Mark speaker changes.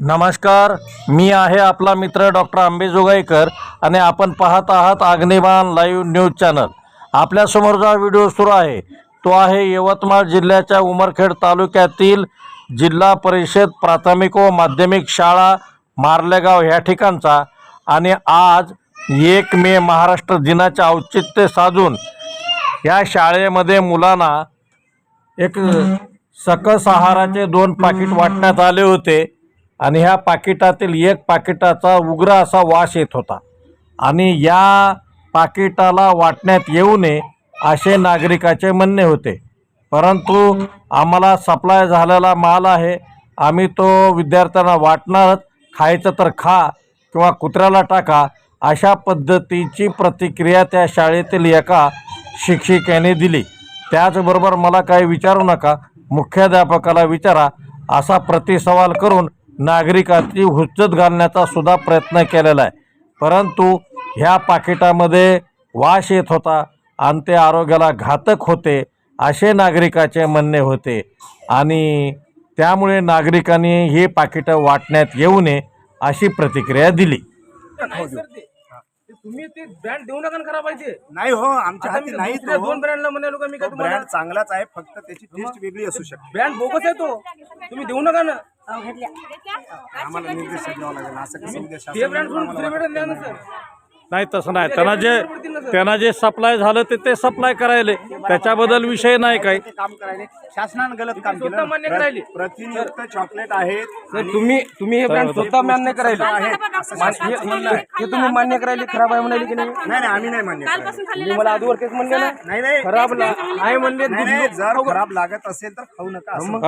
Speaker 1: नमस्कार मी आहे आपला मित्र डॉक्टर आंबेजोगाईकर आणि आपण पाहत आहात अग्निबाण लाईव्ह न्यूज चॅनल. आपल्यासमोर जो व्हिडिओ सुरू आहे तो आहे यवतमाळ जिल्ह्याच्या उमरखेड तालुक्यातील जिल्हा परिषद प्राथमिक व माध्यमिक शाळा मारलेगाव ह्या ठिकाणचा आणि आज एक मे महाराष्ट्र दिनाचे औचित्य साधून या शाळेमध्ये मुलांना एक सकस आहाराचे दोन पाकिट वाटण्यात आले होते. आणि ह्या पाकिटातील एक पाकिटाचा उग्र असा वास येत होता. आणि या पाकिटाला वाटण्यात येऊ नये असे नागरिकाचे म्हणणे होते. परंतु आम्हाला सप्लाय झालेला माल आहे. आम्ही तो विद्यार्थ्यांना वाटणारच खायचं तर खा किंवा कुत्र्याला टाका अशा पद्धतीची प्रतिक्रिया त्या शाळेतील एका शिक्षिकेने दिली. त्याचबरोबर मला काही विचारू नका मुख्याध्यापकाला विचारा असा प्रतिसवाल करून नागरिकाची हुज्जत घालण्याचा सुद्धा प्रयत्न केलेला आहे. परंतु ह्या पाकिटामध्ये वास येत होता आणि ते आरोग्याला घातक होते असे नागरिकाचे म्हणणे होते. आणि त्यामुळे नागरिकांनी हे पाकिटं वाटण्यात येऊ नये अशी प्रतिक्रिया दिली.
Speaker 2: तुम्ही ते ब्रँड देऊ नका ना खराब पाहिजे.
Speaker 3: नाही हो आमच्या हाती नाही
Speaker 2: दुसऱ्या दोन ब्रँडला म्हणालो का मी काय तुम्हाला?
Speaker 3: ब्रँड चांगलाच आहे फक्त त्याची टेस्ट वेगळी असू शकते.
Speaker 2: ब्रँड बोगस आहे तो. तुम्ही देऊ नका ना.
Speaker 3: आम्हाला निर्देश द्यावा लागेल. असं कसं उद्या शासन
Speaker 1: नाही. तसं नाही. त्यांना जे त्यांना जे सप्लाय झालं ते ते सप्लाय करायले. त्याच्याबद्दल विषय नाही काही.
Speaker 3: काम करायले. शासनानं गलत काम केलं.
Speaker 2: मान्य करायले.
Speaker 3: प्रतिनियुक्त चॉकलेट आहेत
Speaker 2: सर तुम्ही तुम्ही हे ब्रँड स्वतः मान्य करायले. मान- हे- तुम्ही मान्य करायले खराब आहे म्हणाले की नाही?
Speaker 3: नाही नाही आम्ही नाही मान्य.
Speaker 2: तुम्ही मला आधीवर केस म्हणले ना
Speaker 3: नाही नाही.
Speaker 2: खराब आहे म्हणले
Speaker 3: नाही, नाही जर खराब लागत असेल तर खाऊ नका असं.
Speaker 1: हा,